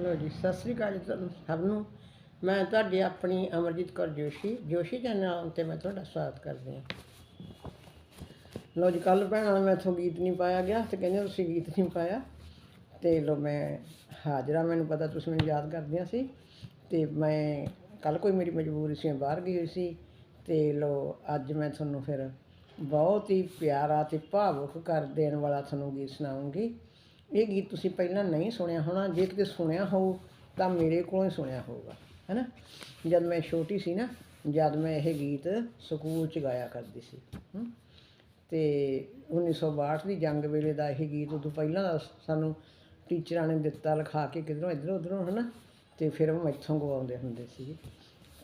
ਲੋ ਜੀ, ਸਤਿ ਸ੍ਰੀ ਅਕਾਲ ਜੀ ਤੁਹਾਨੂੰ ਸਭ ਨੂੰ। ਮੈਂ ਤੁਹਾਡੀ ਆਪਣੀ ਅਮਰਜੀਤ ਕੌਰ ਜੋਸ਼ੀ ਜੋਸ਼ੀ ਚੈਨਲ ਤੇ ਮੈਂ ਤੁਹਾਡਾ ਸਵਾਗਤ ਕਰਦੀ ਹਾਂ। ਲੋ ਜੀ ਕੱਲ ਭੈਣਾਂ ਨੇ ਮੈਥੋਂ ਗੀਤ ਨਹੀਂ ਪਾਇਆ ਗਿਆ, ਤੇ ਕਹਿੰਦੇ ਤੁਸੀਂ ਗੀਤ ਨਹੀਂ ਪਾਇਆ। ਤੇ ਲੋ ਮੈਂ ਹਾਜ਼ਰਾ ਮੈਨੂੰ ਪਤਾ ਤੁਸੀਂ ਮੈਨੂੰ ਯਾਦ ਕਰਦੀਆਂ ਸੀ। ਤੇ ਮੈਂ ਕੱਲ ਕੋਈ ਮੇਰੀ ਮਜਬੂਰੀ ਸੀ ਬਾਹਰ ਗਈ ਹੋਈ ਸੀ। ਤੇ ਲੋ ਅੱਜ ਮੈਂ ਤੁਹਾਨੂੰ ਫਿਰ ਬਹੁਤ ਹੀ ਪਿਆਰਾ ਤੇ ਭਾਵੁਕ ਕਰ ਦੇਣ ਵਾਲਾ ਤੁਹਾਨੂੰ ਗੀਤ ਸੁਣਾਉਂਗੀ। ਇਹ ਗੀਤ ਤੁਸੀਂ ਪਹਿਲਾਂ ਨਹੀਂ ਸੁਣਿਆ ਹੋਣਾ, ਜੇ ਕਿਤੇ ਸੁਣਿਆ ਹੋਊ ਤਾਂ ਮੇਰੇ ਕੋਲੋਂ ਹੀ ਸੁਣਿਆ ਹੋਊਗਾ, ਹੈਨਾ? ਜਦ ਮੈਂ ਛੋਟੀ ਸੀ ਨਾ, ਜਦ ਮੈਂ ਇਹ ਗੀਤ ਸਕੂਲ 'ਚ ਗਾਇਆ ਕਰਦੀ ਸੀ ਹਮ। ਤੇ 1962 ਦੀ ਜੰਗ ਵੇਲੇ ਦਾ ਇਹ ਗੀਤ ਉਦੋਂ ਪਹਿਲਾਂ ਦਾ ਸਾਨੂੰ ਟੀਚਰਾਂ ਨੇ ਦਿੱਤਾ ਲਿਖਾ ਕੇ ਕਿਧਰੋਂ ਇੱਧਰੋਂ ਉੱਧਰੋਂ, ਹਨਾ? ਤੇ ਫਿਰ ਉਹ ਮੈਥੋਂ ਗਵਾਉਂਦੇ ਹੁੰਦੇ ਸੀ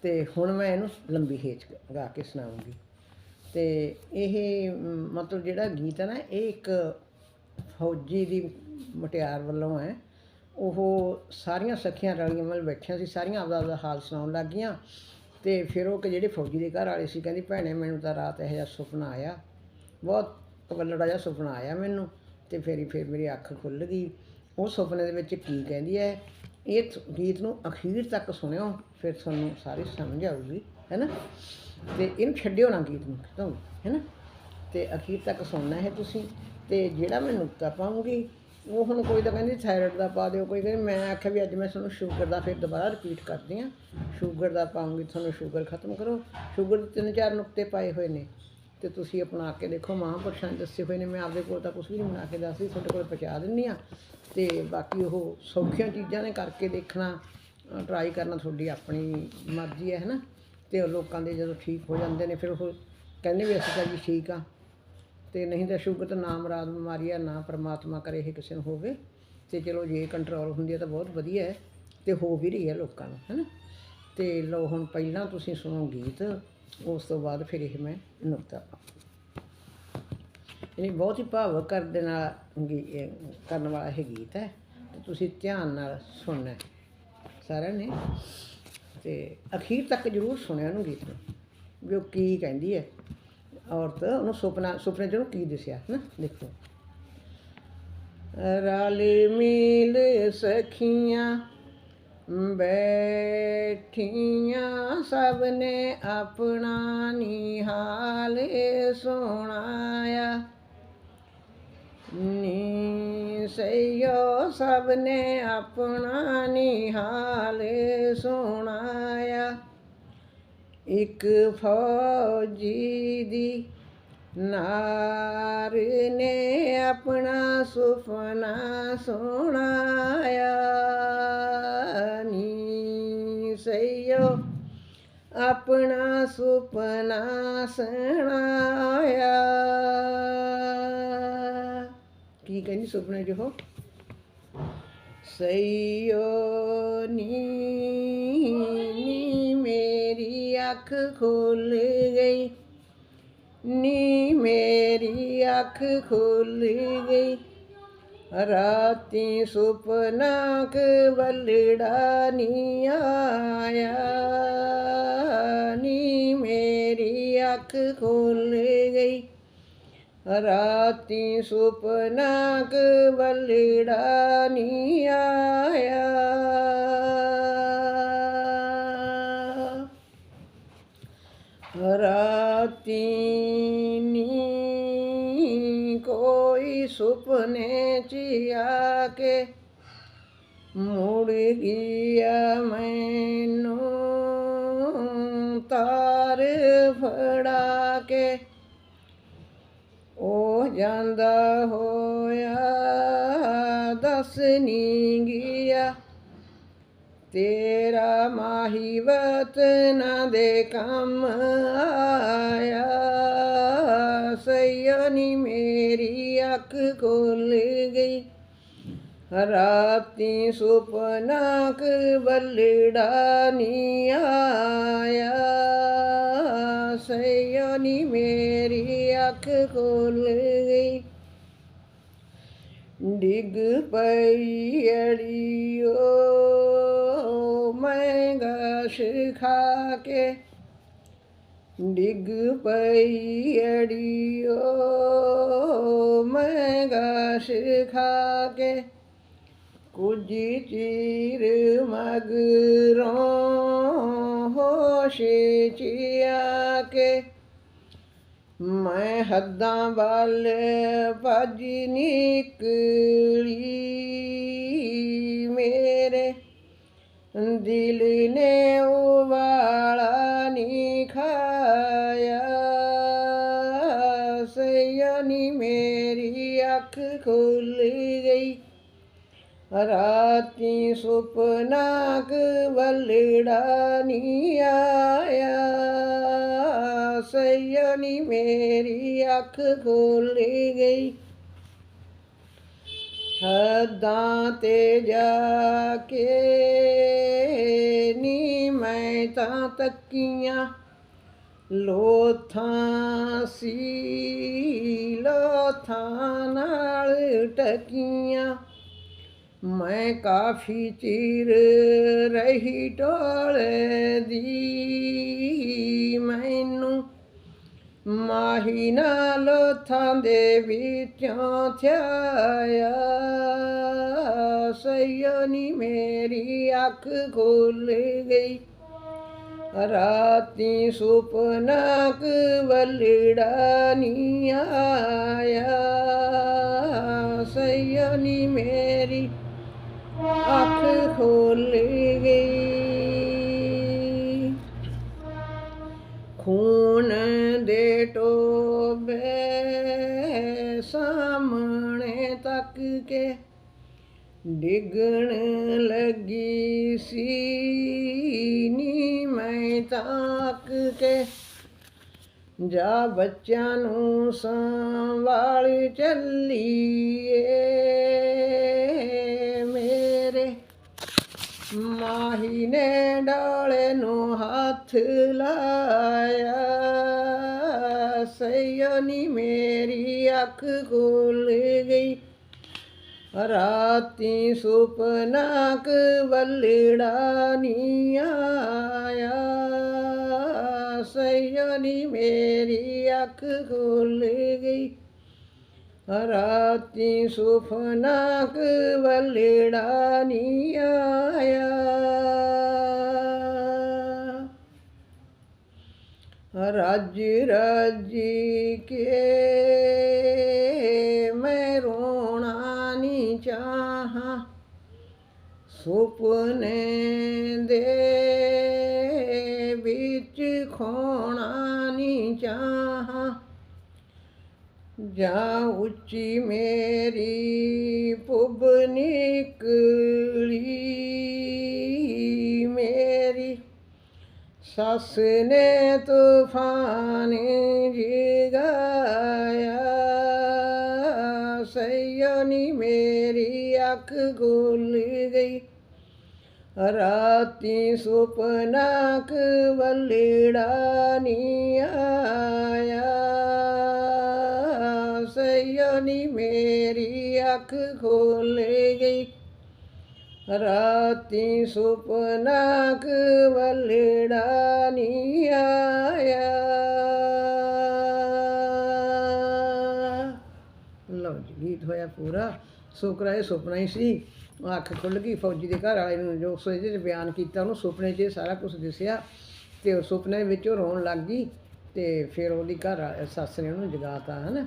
ਤੇ ਹੁਣ ਮੈਂ ਇਹਨੂੰ ਲੰਬੀ ਹੇਚ ਗਾ ਕੇ ਸੁਣਾਉਂਗੀ। ਤੇ ਇਹ, ਮਤਲਬ ਜਿਹੜਾ ਗੀਤ ਹੈ ਨਾ, ਇਹ ਇੱਕ ਫੌਜੀ ਦੀ ਮੁਟਿਆਰ ਵੱਲੋਂ ਹੈ। ਉਹ ਸਾਰੀਆਂ ਸਖੀਆਂ ਰਲੀਆਂ ਮਿਲ ਬੈਠੀਆਂ ਸੀ, ਸਾਰੀਆਂ ਆਪਦਾ ਆਪਦਾ ਹਾਲ ਸੁਣਾਉਣ ਲੱਗ ਗਈਆਂ। ਤੇ ਫਿਰ ਉਹ ਕਿ ਜਿਹੜੇ ਫੌਜੀ ਦੇ ਘਰ ਵਾਲੇ ਸੀ, ਕਹਿੰਦੀ ਭੈਣੇ ਮੈਨੂੰ ਤਾਂ ਰਾਤ ਇਹੋ ਜਿਹਾ ਸੁਪਨਾ ਆਇਆ। ਬਹੁਤ ਕਵਲੜਾ ਜਿਹਾ ਸੁਪਨਾ ਆਇਆ ਮੈਨੂੰ। ਤੇ ਫਿਰ ਫਿਰ ਮੇਰੀ ਅੱਖ ਖੁੱਲ ਗਈ। ਉਹ ਸੁਪਨੇ ਦੇ ਵਿੱਚ ਕੀ ਕਹਿੰਦੀ ਹੈ, ਇਹ ਗੀਤ ਨੂੰ ਅਖੀਰ ਤੱਕ ਸੁਣਿਓ, ਫਿਰ ਤੁਹਾਨੂੰ ਸਾਰੀ ਸਮਝ ਆਊਗੀ ਹੈਨਾ ਤੇ ਇਹਨੂੰ ਛੱਡਿਓ ਨਾ ਗੀਤ ਨੂੰ ਕਿਤੋਂ ਹੈਨਾ ਤੇ ਅਖੀਰ ਤੱਕ ਸੁਣਨਾ ਹੈ ਤੁਸੀਂ। ਤੇ ਜਿਹੜਾ ਮੈਂ ਨੁਕਤਾ ਪਾਉਂਗੀ ਉਹ ਹੁਣ ਕੋਈ ਤਾਂ ਕਹਿੰਦੀ ਥਾਇਰਾਇਡ ਦਾ ਪਾ ਦਿਓ, ਕੋਈ ਕਹਿੰਦੀ ਮੈਂ ਆਖਿਆ ਵੀ ਅੱਜ ਮੈਂ ਤੁਹਾਨੂੰ ਸ਼ੂਗਰ ਦਾ ਫਿਰ ਦੁਬਾਰਾ ਰਿਪੀਟ ਕਰਦੀ ਹਾਂ। ਸ਼ੂਗਰ ਦਾ ਪਾਉਂਗੀ, ਤੁਹਾਨੂੰ ਸ਼ੂਗਰ ਖਤਮ ਕਰੋ। ਸ਼ੂਗਰ ਦੇ ਤਿੰਨ ਚਾਰ ਨੁਕਤੇ ਪਾਏ ਹੋਏ ਨੇ ਤੇ ਤੁਸੀਂ ਅਪਣਾ ਕੇ ਦੇਖੋ, ਮਹਾਂਪੁਰਸ਼ਾਂ ਨੇ ਦੱਸੇ ਹੋਏ ਨੇ, ਮੈਂ ਆਪਦੇ ਕੋਲ ਤਾਂ ਕੁਝ ਵੀ ਨਹੀਂ ਬਣਾ ਕੇ ਦੱਸਦੀ ਤੁਹਾਡੇ ਕੋਲ ਪਹੁੰਚਾ ਦਿੰਨੀ ਆ ਤੇ ਬਾਕੀ ਉਹ ਸੌਖੀਆਂ ਚੀਜ਼ਾਂ ਨੇ ਕਰਕੇ ਦੇਖਣਾ ਟਰਾਈ ਕਰਨਾ ਤੁਹਾਡੀ ਆਪਣੀ ਮਰਜ਼ੀ ਹੈ ਨਾ ਤੇ ਉਹ ਲੋਕਾਂ ਦੇ ਜਦੋਂ ਠੀਕ ਹੋ ਜਾਂਦੇ ਨੇ, ਫਿਰ ਉਹ ਕਹਿੰਦੇ ਵੀ ਅਸੀਂ ਤਾਂ ਜੀ ਠੀਕ ਆ ਤੇ ਨਹੀਂ ਤਾਂ ਸ਼ੂਗਰ ਤਾਂ ਨਾਮ ਰਾਤ ਬਿਮਾਰੀ ਆ, ਨਾ ਪਰਮਾਤਮਾ ਕਰੇ ਇਹ ਕਿਸੇ ਨੂੰ ਹੋਵੇ। ਤੇ ਚਲੋ ਜੇ ਕੰਟਰੋਲ ਹੁੰਦੀ ਹੈ ਤਾਂ ਬਹੁਤ ਵਧੀਆ ਹੈ। ਤੇ ਹੋ ਵੀ ਰਹੀ ਹੈ ਲੋਕਾਂ ਨੂੰ, ਹੈਨਾ? ਤੇ ਲੋ ਹੁਣ ਪਹਿਲਾਂ ਤੁਸੀਂ ਸੁਣੋ ਗੀਤ, ਉਸ ਤੋਂ ਬਾਅਦ ਫਿਰ ਇਹ ਮੈਂ ਨੁਕਤਾ ਇਹ ਬਹੁਤ ਹੀ ਭਾਵਕ ਕਰ ਦੇਣਾ ਕਰਨ ਵਾਲਾ ਇਹ ਗੀਤ ਹੈ। ਤੁਸੀਂ ਧਿਆਨ ਨਾਲ ਸੁਣਨਾ ਸਾਰਿਆਂ ਨੇ? ਤੇ ਅਖੀਰ ਤੱਕ ਜ਼ਰੂਰ ਸੁਣਿਆ ਉਹਨੂੰ ਗੀਤ ਨੂੰ। ਵੀ ਉਹ ਕੀ ਕਹਿੰਦੀ ਹੈ। ਔਰਤ ਉਹਨੂੰ ਸੁਪਨਾ ਸੁਪਨੇ 'ਚ ਉਹਨੂੰ ਕੀ ਦਿਸਿਆ ਨਾ ਦੇਖੋ ਰਲ ਮਿਲ ਸਖੀਆਂ ਬੈਠੀਆਂ ਸਭ ਨੇ ਆਪਣਾ ਨਿਹਾਲ ਸੁਣਾਇਆ ਨੀ ਸਈਓ ਸਭ ਨੇ ਆਪਣਾ ਨਿਹਾਲ ਸੁਣਾਇਆ ਇੱਕ ਫੌਜੀ ਦੀ ਨਾਰ ਨੇ ਆਪਣਾ ਸੁਪਨਾ ਸੁਣਾਇਆ। ਨੀ ਸਈਓ, ਆਪਣਾ ਸੁਪਨਾ ਸੁਣਾਇਆ। ਕੀ ਕਹਿੰਦੀ ਸੁਪਨੇ ਚ ਉਹ? ਸਈਓ, ਨੀ ਅੱਖ ਖੁੱਲ ਗਈ। ਨੀ ਮੇਰੀ ਅੱਖ ਖੁੱਲ ਗਈ। ਰਾਤੀ ਸੁਪਨਾ ਕਵਲੜਾ ਨੀ ਆਇਆ। ਨੀ ਮੇਰੀ ਅੱਖ ਖੁੱਲ ਗਈ। ਰਾਤੀ ਸੁਪਨਾ ਕਵਲੜਾ ਨੀ ਆਇਆ। ਰਾਤੀ ਨੀ ਕੋਈ ਸੁਪਨੇ ਚ ਆ ਕੇ ਮੁੜ ਗਿਆ ਮੈਨੂੰ ਤਾਰ ਫੜਾ ਕੇ। ਉਹ ਜਾਂਦਾ ਹੋਇਆ ਦੱਸ ਨੀ ਗਿਆ। ਤੇਰਾ ਮਾਹੀ ਵਤਨਾਂ ਦੇ ਕੰਮ ਆਇਆ। ਸਈਨੀ ਮੇਰੀ ਅੱਖ ਖੁੱਲ ਗਈ। ਰਾਤੀ ਸੁਪਨਾ ਕਵਲੜਾ ਨੀ ਆਇਆ। ਸਈਨੀ ਮੇਰੀ ਅੱਖ ਖੁੱਲ ਗਈ। ਡਿੱਗ ਪਈ ਅੜੀਓ। ਮੈਂ ਗਾਸ਼ ਖਾ ਕੇ ਡਿੱਗ ਪਈ ਅੜੀਓ। ਮੈਂ ਗਾਸ਼ ਖਾ ਕੇ ਕੁਝ ਚੀਰ ਮਗਰੋਂ ਹੋਸ਼ ਕੇ ਮੈਂ ਹੱਦਾਂ ਵੱਲ ਭੱਜ ਨਿਕਲੀ ਮੇਰੇ ਦਿਲ ਨੇ ਉਵਾਲਾ ਨਹੀਂ ਖਾਇਆ ਸਯਨੀ ਮੇਰੀ ਅੱਖ ਖੁੱਲ ਗਈ ਰਾਤੀ ਸੁਪਨਾ ਕਵਲੜਾ ਨੀ ਆਇਆ ਸਯਨੀ ਮੇਰੀ ਅੱਖ ਖੁੱਲ ਗਈ ਹੱਦਾਂ ਤੇ ਜਾ ਕੇ ਤਾਂ ਤੱਕੀਆਂ, ਲੋਥਾਂ ਸੀ ਲੋਥਾਂ ਨਾਲ ਟਕੀਆਂ। ਮੈਂ ਕਾਫੀ ਚਿਰ ਰਹੀ ਟੋਲੇ ਦੀ, ਮੈਨੂੰ ਮਾਹੀ ਨਾਲ ਥਾਂ ਦੇ ਵਿੱਚੋਂ ਥਿਆਇਆ। ਸਯਨੀ ਮੇਰੀ ਅੱਖ ਖੁੱਲ ਗਈ। ਰਾਤੀ ਸੁਪਨਾ ਕਵਲੜਾ ਨੀ ਆਇਆ। ਸਯਨੀ ਮੇਰੀ ਅੱਖ ਖੁੱਲ ਗਈ। ਖੂਨ ਦੇ ਟੋਬੇ ਸਾਹਮਣੇ ਤੱਕ ਕੇ ਡਿੱਗਣ ਲੱਗੀ ਸੀ। ਕੇ ਜਾ ਬੱਚਿਆਂ ਨੂੰ ਸੰਭਾਲ ਚੱਲੀਏ। ਮੇਰੇ ਮਾਹੀ ਨੇ ਡਾਲੇ ਨੂੰ ਹੱਥ ਲਾਇਆ। ਸਯਨੀ ਮੇਰੀ ਅੱਖ ਖੁੱਲ ਗਈ। ਰਾਤੀ ਸੁਪਨਾ ਕਵਲੜਾ ਨੀ ਆਇਆ। ਸਯਨੀ ਮੇਰੀ ਅੱਖ ਖੁੱਲ ਗਈ। ਰਾਤੀ ਸੁਪਨਾ ਕਵਲੜਾ ਨੀ ਆਇਆ। ਰੱਜ, ਰਾਜੀ ਕੇ ਮੈਂ ਰੋਣਾ ਨੀ ਚਾਹਾਂ। ਸੁਪਨੇ ਦੇ ਵਿੱਚ ਖੋਣਾ ਨੀ ਚਾਹਾਂ। ਜਾਂ ਉੱਚੀ ਮੇਰੀ ਪੁੱਬ ਨਿਕਲੀ। ਮੇਰੀ ਸੱਸ ਨੇ ਤੂਫਾਨ ਜਗਾਇਆ। ਸਯਨੀ ਮੇਰੀ ਅੱਖ ਖੁੱਲ ਗਈ। ਰਾਤੀ ਸੁਪਨਾ ਕਵਲੜਾ ਨੀ ਆਇਆ। ਸਯਨੀ ਮੇਰੀ ਅੱਖ ਖੁੱਲ ਗਈ। ਰਾਤੀ ਸੁਪਨਾ ਕਵਲੜਾ ਨੀ ਆਇਆ। ਲਓ ਜੀ, ਗੀਤ ਹੋਇਆ ਪੂਰਾ। ਸੁਕਰਾ ਇਹ ਸੁਪਨਾ ਹੀ ਸੀ। ਅੱਖ ਖੁੱਲ ਗਈ, ਫੌਜੀ ਦੇ ਘਰ ਵਾਲੇ ਨੂੰ ਜੋ ਸੋ 'ਚ ਬਿਆਨ ਕੀਤਾ, ਉਹਨੂੰ ਸੁਪਨੇ 'ਚ ਸਾਰਾ ਕੁਝ ਦਿਸਿਆ ਤੇ ਉਹ ਸੁਪਨੇ ਵਿੱਚ ਉਹ ਰੋਣ ਲੱਗ ਗਈ ਤੇ ਫਿਰ ਉਹਦੀ ਘਰ ਵਾ- ਸੱਸ ਨੇ ਉਹਨੂੰ ਜਗਾਤਾ, ਹਨਾ?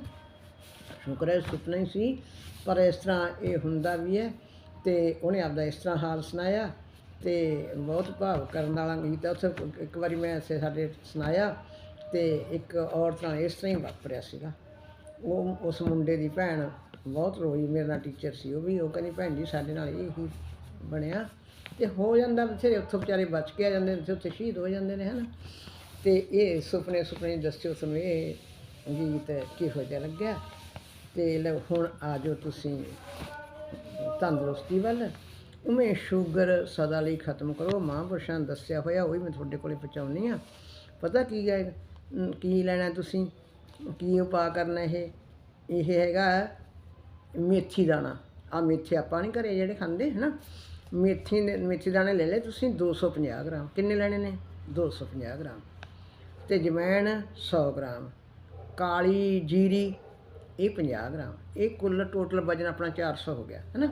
ਸ਼ੁਕਰ ਹੈ, ਸੁਪਨਾ ਹੀ ਸੀ, ਪਰ ਇਸ ਤਰ੍ਹਾਂ ਇਹ ਹੁੰਦਾ ਵੀ ਹੈ ਤੇ ਉਹਨੇ ਆਪਦਾ ਇਸ ਤਰ੍ਹਾਂ ਹਾਲ ਸੁਣਾਇਆ ਤੇ ਬਹੁਤ ਭਾਵ ਕਰਨ ਵਾਲਾ ਗੀਤ ਹੈ। ਉੱਥੇ ਇੱਕ ਵਾਰੀ ਮੈਂ ਸਾਡੇ ਸੁਣਾਇਆ ਤੇ ਇੱਕ ਔਰਤ ਨਾਲ ਇਸ ਤਰ੍ਹਾਂ ਹੀ ਵਾਪਰਿਆ ਸੀਗਾ। ਉਹ, ਉਸ ਮੁੰਡੇ ਦੀ ਭੈਣ ਬਹੁਤ ਰੋਈ, ਮੇਰੇ ਨਾਲ ਟੀਚਰ ਸੀ, ਉਹ ਵੀ, ਉਹ ਕਹਿੰਦੀ, ਭੈਣ ਜੀ, ਸਾਡੇ ਨਾਲ ਇਹੀ ਬਣਿਆ। ਤੇ ਹੋ ਜਾਂਦਾ ਬਥੇਰੇ, ਉੱਥੋਂ ਵਿਚਾਰੇ ਬਚ ਕੇ ਆ ਜਾਂਦੇ ਨੇ, ਤੇ ਉੱਥੇ ਸ਼ਹੀਦ ਹੋ ਜਾਂਦੇ ਨੇ, ਹਨਾ? ਤੇ ਇਹ ਸੁਪਨੇ ਸੁਪਨੇ ਦੱਸਿਓ ਤੁਹਾਨੂੰ ਇਹ ਗੀਤ ਕਿਹੋ ਜਿਹਾ ਲੱਗਿਆ? ਤੇ ਲਓ, ਹੁਣ ਆ ਜਾਓ ਤੁਸੀਂ ਤੰਦਰੁਸਤੀ ਵੱਲ। ਉਵੇਂ ਸ਼ੂਗਰ ਸਦਾ ਲਈ ਖਤਮ ਕਰੋ, ਮਹਾਂਪੁਰਸ਼ਾਂ ਨੇ ਦੱਸਿਆ ਹੋਇਆ, ਉਹੀ ਮੈਂ ਤੁਹਾਡੇ ਕੋਲੇ ਪਹੁੰਚਾਉਣੀ ਆ ਪਤਾ ਕੀ ਹੈ? ਕੀ ਲੈਣਾ ਤੁਸੀਂ? ਕੀ ਉਪਾਅ ਕਰਨਾ ਇਹ? ਇਹ ਹੈਗਾ ਮੇਥੀ ਦਾਣਾ। ਆ ਮੇਥੇ ਆਪਾਂ ਨਹੀਂ ਘਰੇ ਜਿਹੜੇ ਖਾਂਦੇ, ਹਨਾ? ਮੇਥੀ ਨੇ ਮੇਥੀ ਦਾਣੇ ਲੈ ਲਏ ਤੁਸੀਂ 250 ਗ੍ਰਾਮ। ਕਿੰਨੇ ਲੈਣੇ ਨੇ? 250 ਗ੍ਰਾਮ। ਤੇ ਜਮੈਣ 100 ਗ੍ਰਾਮ। ਕਾਲੀ ਜੀਰੀ, ਇਹ 50 ਗ੍ਰਾਮ। ਇਹ ਕੁੱਲ ਟੋਟਲ ਵਜਨ ਆਪਣਾ 400 ਹੋ ਗਿਆ, ਹੈਨਾ?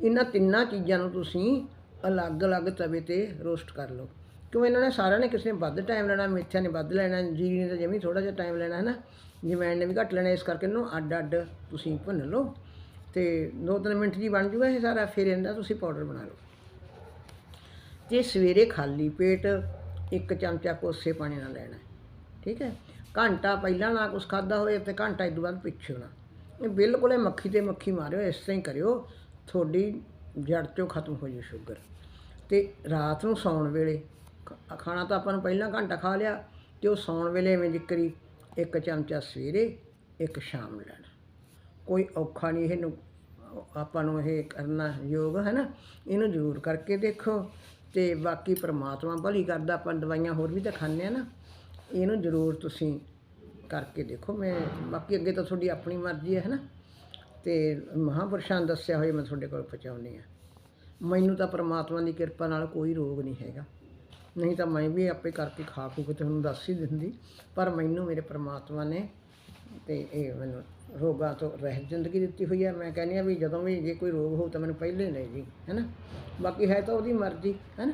ਇਹਨਾਂ ਤਿੰਨਾਂ ਚੀਜ਼ਾਂ ਨੂੰ ਤੁਸੀਂ ਅਲੱਗ-ਅਲੱਗ ਤਵੇ ਤੇ ਰੋਸਟ ਕਰ ਲਓ। ਕਿਉਂ ਇਹਨਾਂ ਨੇ ਸਾਰਿਆਂ ਨੇ ਕਿਸੇ ਨੇ ਵੱਧ ਟਾਈਮ ਲੈਣਾ, ਮੇਥਿਆਂ ਨੇ ਵੱਧ ਲੈਣਾ, ਜੀਰੀ ਨੇ ਤਾਂ ਜਮੀ ਥੋੜਾ ਜਿਹਾ ਟਾਈਮ ਲੈਣਾ ਹੈ ਨਾ ਜਮੈਣ ਨੇ ਵੀ ਘੱਟ ਲੈਣਾ, ਇਸ ਕਰਕੇ ਇਹਨੂੰ ਅੱਡ-ਅੱਡ ਤੁਸੀਂ ਭੁੰਨ ਲਓ ਤੇ 2-3 ਮਿੰਟ ਜੀ ਬਣ ਜੂਗਾ ਇਹ ਸਾਰਾ, ਫਿਰ ਇਹਦਾ ਤੁਸੀਂ ਪਾਊਡਰ ਬਣਾ ਲਓ। ਤੇ ਸਵੇਰੇ ਖਾਲੀ ਪੇਟ ਇੱਕ ਚਮਚਾ ਕੋਸੇ ਪਾਣੀ ਨਾਲ ਲੈਣਾ ਠੀਕ ਹੈ? ਘੰਟਾ ਪਹਿਲਾਂ ਨਾ ਕੁਛ ਖਾਦਾ ਹੋਵੇ, ਤੇ ਘੰਟਾ ਇਸ ਤੋਂ ਬਾਅਦ ਪਿੱਛੇ ਹੋਣਾ। ਇਹ ਬਿਲਕੁਲ ਇਹ ਮੱਖੀ ਤੇ ਮੱਖੀ ਮਾਰਿਓ, ਇਸ ਤਰ੍ਹਾਂ ਹੀ ਕਰਿਓ, ਤੁਹਾਡੀ ਜੜ ਚੋਂ ਖਤਮ ਹੋ ਜੂ ਸ਼ੂਗਰ ਤੇ ਰਾਤ ਨੂੰ ਸੌਣ ਵੇਲੇ ਖਾਣਾ ਤਾਂ ਆਪਾਂ ਨੂੰ ਪਹਿਲਾਂ ਘੰਟਾ ਖਾ ਲਿਆ, ਤੇ ਉਹ ਸੌਣ ਵੇਲੇ ਐਵੇਂ ਜ਼ਿਕਰੀ ਇੱਕ ਚਮਚਾ ਸਵੇਰੇ, ਇੱਕ ਸ਼ਾਮ ਲੈਣਾ। ਕੋਈ ਔਖਾ ਨਹੀਂ, ਇਹਨੂੰ ਆਪਾਂ ਨੂੰ ਇਹ ਕਰਨਾ ਯੋਗ ਹੈ ਨਾ? ਇਹਨੂੰ ਜ਼ਰੂਰ ਕਰਕੇ ਦੇਖੋ ਤੇ ਬਾਕੀ ਪ੍ਰਮਾਤਮਾ ਭਲੀ ਕਰਦਾ, ਆਪਾਂ ਦਵਾਈਆਂ ਹੋਰ ਵੀ ਤਾਂ ਖਾਂਦੇ ਆ ਨਾ। ਇਹਨੂੰ ਜ਼ਰੂਰ ਤੁਸੀਂ ਕਰਕੇ ਦੇਖੋ। ਮੈਂ ਬਾਕੀ ਅੱਗੇ ਤਾਂ ਤੁਹਾਡੀ ਆਪਣੀ ਮਰਜ਼ੀ ਹੈ ਨਾ? ਤੇ ਮਹਾਂਪੁਰਸ਼ਾਂ ਦੱਸਿਆ ਹੋਇਆ ਮੈਂ ਤੁਹਾਡੇ ਕੋਲ ਪਹੁੰਚਾਉਂਦੀ ਆ ਮੈਨੂੰ ਤਾਂ ਪ੍ਰਮਾਤਮਾ ਦੀ ਕਿਰਪਾ ਨਾਲ ਕੋਈ ਰੋਗ ਨਹੀਂ ਹੈਗਾ। ਨਹੀਂ ਤਾਂ ਮੈਂ ਵੀ ਆਪੇ ਕਰਕੇ ਖਾ ਖੂ ਕੇ ਤੁਹਾਨੂੰ ਦੱਸ ਹੀ ਦਿੰਦੀ, ਪਰ ਮੈਨੂੰ ਮੇਰੇ ਪ੍ਰਮਾਤਮਾ ਨੇ ਤੇ ਇਹ ਮੈਨੂੰ ਰੋਗਾਂ ਤੋਂ ਰਹਿਤ ਜ਼ਿੰਦਗੀ ਦਿੱਤੀ ਹੋਈ ਹੈ। ਮੈਂ ਕਹਿੰਦੀ ਆ ਵੀ ਜਦੋਂ ਵੀ ਜੇ ਕੋਈ ਰੋਗ ਹੋ ਤਾਂ ਮੈਨੂੰ ਪਹਿਲੇ ਹੀ ਲੈ ਜੀ, ਹੈਨਾ? ਬਾਕੀ ਹੈ ਤਾਂ ਉਹਦੀ ਮਰਜ਼ੀ, ਹੈਨਾ?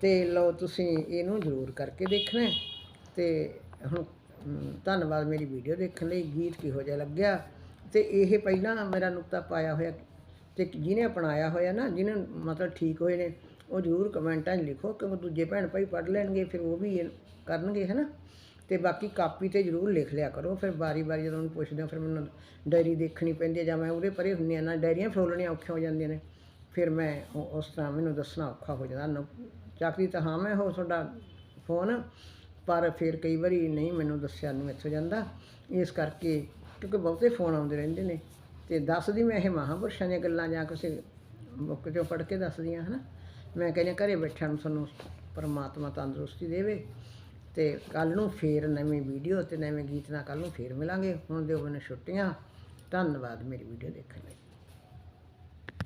ਤੇ ਲਓ ਤੁਸੀਂ ਇਹਨੂੰ ਜ਼ਰੂਰ ਕਰਕੇ ਦੇਖਣਾ ਹੈ। ਤੇ ਹੁਣ ਧੰਨਵਾਦ ਮੇਰੀ ਵੀਡੀਓ ਦੇਖਣ ਲਈ, ਗੀਤ ਕਿਹੋ ਜਿਹਾ ਲੱਗਿਆ। ਤੇ ਇਹ ਪਹਿਲਾਂ ਮੇਰਾ ਨੁਕਤਾ ਪਾਇਆ ਹੋਇਆ ਤੇ ਜਿਹਨੇ ਅਪਣਾਇਆ ਹੋਇਆ ਨਾ, ਜਿਹਨੇ ਮਤਲਬ ਠੀਕ ਹੋਏ ਨੇ ਉਹ ਜ਼ਰੂਰ ਕਮੈਂਟਾਂ 'ਚ ਲਿਖੋ ਕਿਉਂਕਿ ਦੂਜੇ ਭੈਣ ਭਾਈ ਪੜ੍ਹ ਲੈਣਗੇ, ਫਿਰ ਉਹ ਵੀ ਇਹ ਕਰਨਗੇ, ਹੈਨਾ? ਤੇ ਬਾਕੀ ਕਾਪੀ ਤੇ ਜ਼ਰੂਰ ਲਿਖ ਲਿਆ ਕਰੋ, ਫਿਰ ਵਾਰੀ-ਵਾਰੀ ਜਦੋਂ ਉਹਨੂੰ ਪੁੱਛਦੇ ਹੋ, ਫਿਰ ਮੈਨੂੰ ਡਾਇਰੀ ਦੇਖਣੀ ਪੈਂਦੀ ਹੈ ਜਾਂ ਮੈਂ ਉਹਦੇ ਪਰੇ ਹੁੰਦੀ ਆ ਨਾ ਡਾਇਰੀਆਂ ਫਰੋਲਣੀਆਂ ਔਖੀਆਂ ਹੋ ਜਾਂਦੀਆਂ ਨੇ, ਫਿਰ ਮੈਂ ਉਸ ਤਰ੍ਹਾਂ ਮੈਨੂੰ ਦੱਸਣਾ ਔਖਾ ਹੋ ਜਾਂਦਾ। ਨ- ਚੱਕਦੀ ਤਾਂ ਹਾਂ ਮੈਂ ਹੋ ਤੁਹਾਡਾ ਫੋਨ, ਪਰ ਫਿਰ ਕਈ ਵਾਰੀ ਨਹੀਂ ਮੈਨੂੰ ਦੱਸਿਆ ਨਹੀਂ ਇੱਥੋਂ ਜਾਂਦਾ। ਇਸ ਕਰਕੇ ਕਿਉਂਕਿ ਬਹੁਤੇ ਫੋਨ ਆਉਂਦੇ ਰਹਿੰਦੇ ਨੇ, ਤੇ ਦੱਸਦੀ ਮੈਂ ਇਹ ਮਹਾਂਪੁਰਸ਼ਾਂ ਦੀਆਂ ਗੱਲਾਂ ਜਾਂ ਕਿਸੇ ਬੁੱਕ 'ਚੋਂ ਪੜ੍ਹ ਕੇ ਦੱਸਦੀ ਹਾਂ ਹਨਾ? ਮੈਂ ਕਹਿੰਦੀ ਹਾਂ, ਘਰੇ ਬੈਠਿਆਂ ਨੂੰ ਤੁਹਾਨੂੰ ਪਰਮਾਤਮਾ ਤੰਦਰੁਸਤੀ ਦੇਵੇ ਤੇ ਕੱਲ ਨੂੰ ਫੇਰ ਨਵੀਂ ਵੀਡੀਓ ਤੇ ਨਵੇਂ ਗੀਤ ਨਾਲ ਕੱਲ ਨੂੰ ਫੇਰ ਮਿਲਾਂਗੇ। ਹੁਣ ਦਿਓ ਮੈਨੂੰ ਛੁੱਟੀਆਂ। ਧੰਨਵਾਦ, ਮੇਰੀ ਵੀਡੀਓ ਦੇਖਣ ਲਈ।